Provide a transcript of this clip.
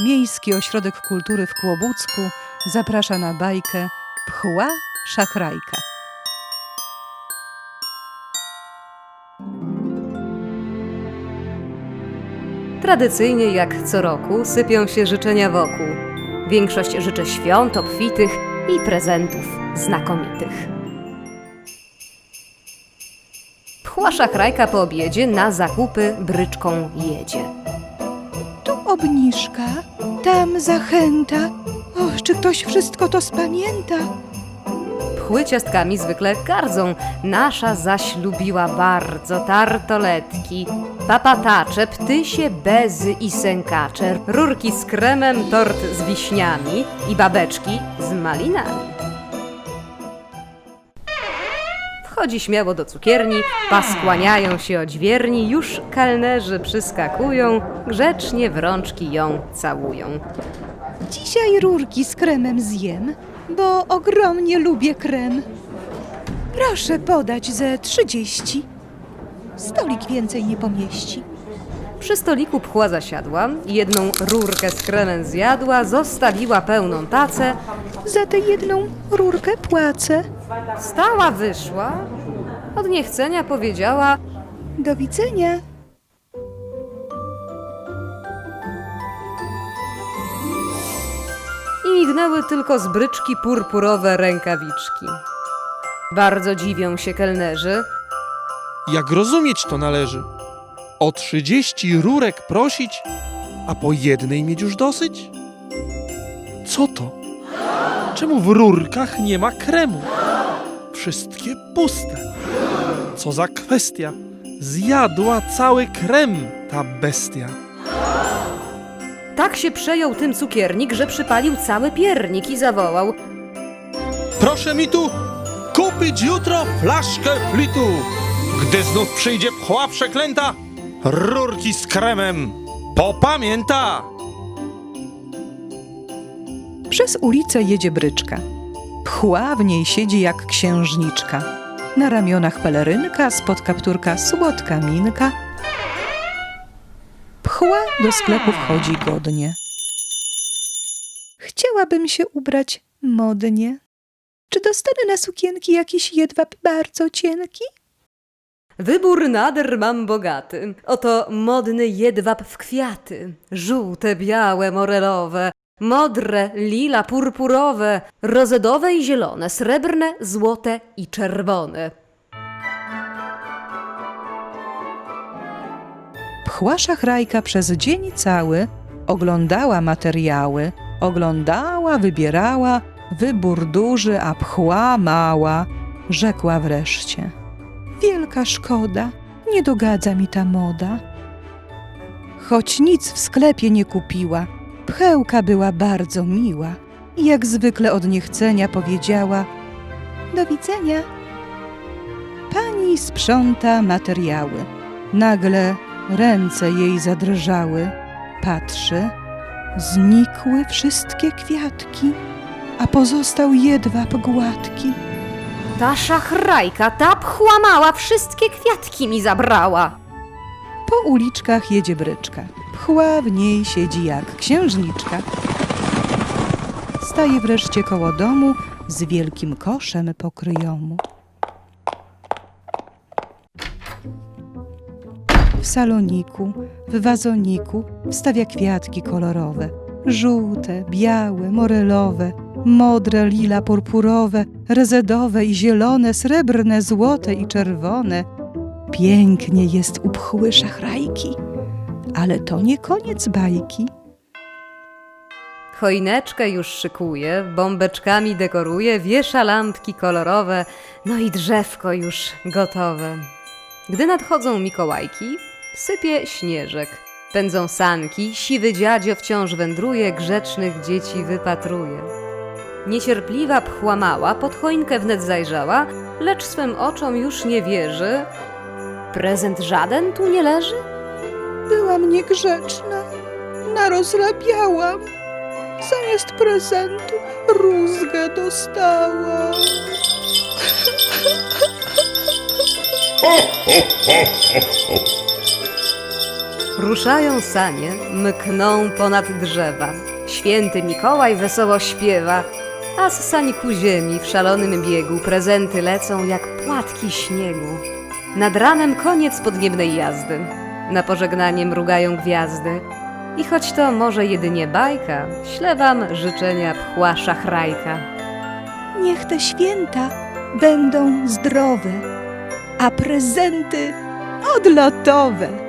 Miejski Ośrodek Kultury w Kłobucku zaprasza na bajkę Pchła Szachrajka. Tradycyjnie, jak co roku, sypią się życzenia wokół. Większość życzy świąt obfitych i prezentów znakomitych. Pchła szachrajka po obiedzie na zakupy bryczką jedzie. Obniżka, tam zachęta. Och, czy ktoś wszystko to spamięta? Pchły ciastkami zwykle gardzą, nasza zaś lubiła bardzo tartoletki, papatacze, ptysie, bezy i sękacze, rurki z kremem, tort z wiśniami i babeczki z malinami. Wchodzi śmiało do cukierni, paskłaniają się odźwierni, już kelnerzy przyskakują, grzecznie w rączki ją całują. Dzisiaj rurki z kremem zjem, bo ogromnie lubię krem. Proszę podać ze trzydzieści. Stolik więcej nie pomieści. Przy stoliku pchła zasiadła, jedną rurkę z kremem zjadła, zostawiła pełną tacę, Za tę jedną rurkę płacę. Stała, wyszła, od niechcenia powiedziała Do widzenia. i mignęły tylko z bryczki purpurowe rękawiczki. Bardzo dziwią się kelnerzy, Jak rozumieć to należy? O trzydzieści rurek prosić, a po jednej mieć już dosyć? Co to? Czemu w rurkach nie ma kremu? Wszystkie puste. Co za kwestia? Zjadła cały krem ta bestia. tak się przejął tym cukiernik, że przypalił cały piernik i zawołał Proszę mi tu kupić jutro flaszkę flitu. Gdy znów przyjdzie pchła przeklęta, rurki z kremem popamięta. Przez ulicę jedzie bryczka. Pchła w niej siedzi jak księżniczka. Na ramionach pelerynka, spod kapturka słodka minka. Pchła do sklepu wchodzi godnie. Chciałabym się ubrać modnie. Czy dostanę na sukienki jakiś jedwab bardzo cienki? Wybór nader mam bogaty. Oto modny jedwab w kwiaty. Żółte, białe, morelowe, modre, lila, purpurowe, rozedowe i zielone, srebrne, złote i czerwone. Pchła szachrajka przez dzień cały oglądała materiały, oglądała, wybierała, wybór duży, a pchła mała. Rzekła wreszcie: Wielka szkoda, nie dogadza mi ta moda. Choć nic w sklepie nie kupiła, pchełka była bardzo miła i jak zwykle od niechcenia powiedziała: Do widzenia. Pani sprząta materiały. Nagle ręce jej zadrżały. Patrzy, znikły wszystkie kwiatki, a pozostał jedwab gładki. Ta szachrajka, ta pchła mała, wszystkie kwiatki mi zabrała. Po uliczkach jedzie bryczka. Pchła w niej siedzi jak księżniczka. Staje wreszcie koło domu z wielkim koszem pokryjomu. W saloniku, w wazoniku wstawia kwiatki kolorowe. Żółte, białe, morelowe, modre, lila, purpurowe, rezedowe i zielone, srebrne, złote i czerwone. Pięknie jest u pchły szachrajki, ale to nie koniec bajki. Choineczkę już szykuje, bombeczkami dekoruje, wiesza lampki kolorowe, no i drzewko już gotowe. Gdy nadchodzą Mikołajki, sypie śnieżek. Pędzą sanki, siwy dziadzio wciąż wędruje, grzecznych dzieci wypatruje. Niecierpliwa pchła mała pod choinkę wnet zajrzała, lecz swym oczom już nie wierzy. Prezent żaden tu nie leży? Byłam niegrzeczna, narozrabiałam. Zamiast prezentu rózgę dostałam. Ruszają sanie, mkną ponad drzewa. Święty Mikołaj wesoło śpiewa, a z sani ku ziemi w szalonym biegu prezenty lecą jak płatki śniegu. Nad ranem koniec podniebnej jazdy. Na pożegnanie mrugają gwiazdy. I choć to może jedynie bajka, ślę wam życzenia pchła szachrajka. Niech te święta będą zdrowe, a prezenty odlotowe.